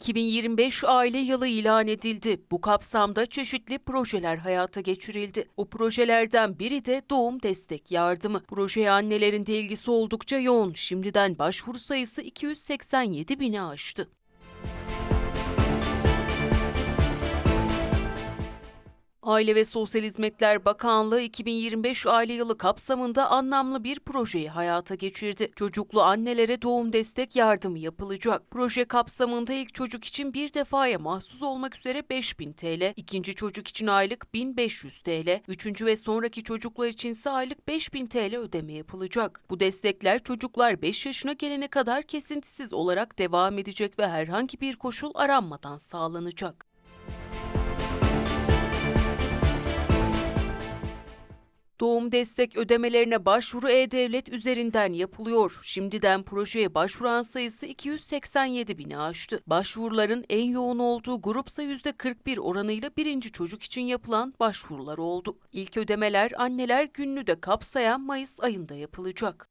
2025 aile yılı ilan edildi. Bu kapsamda çeşitli projeler hayata geçirildi. Bu projelerden biri de doğum destek yardımı. Projeye annelerin de ilgisi oldukça yoğun. Şimdiden başvuru sayısı 287 bini aştı. Aile ve Sosyal Hizmetler Bakanlığı 2025 aile yılı kapsamında anlamlı bir projeyi hayata geçirdi. Çocuklu annelere doğum destek yardımı yapılacak. Proje kapsamında ilk çocuk için bir defaya mahsus olmak üzere 5000 TL, ikinci çocuk için aylık 1500 TL, üçüncü ve sonraki çocuklar için ise aylık 5000 TL ödeme yapılacak. Bu destekler çocuklar 5 yaşına gelene kadar kesintisiz olarak devam edecek ve herhangi bir koşul aranmadan sağlanacak. Doğum destek ödemelerine başvuru E-Devlet üzerinden yapılıyor. Şimdiden projeye başvuran sayısı 287 bini aştı. Başvuruların en yoğun olduğu grupsa %41 oranıyla birinci çocuk için yapılan başvurular oldu. İlk ödemeler anneler gününü de kapsayan Mayıs ayında yapılacak.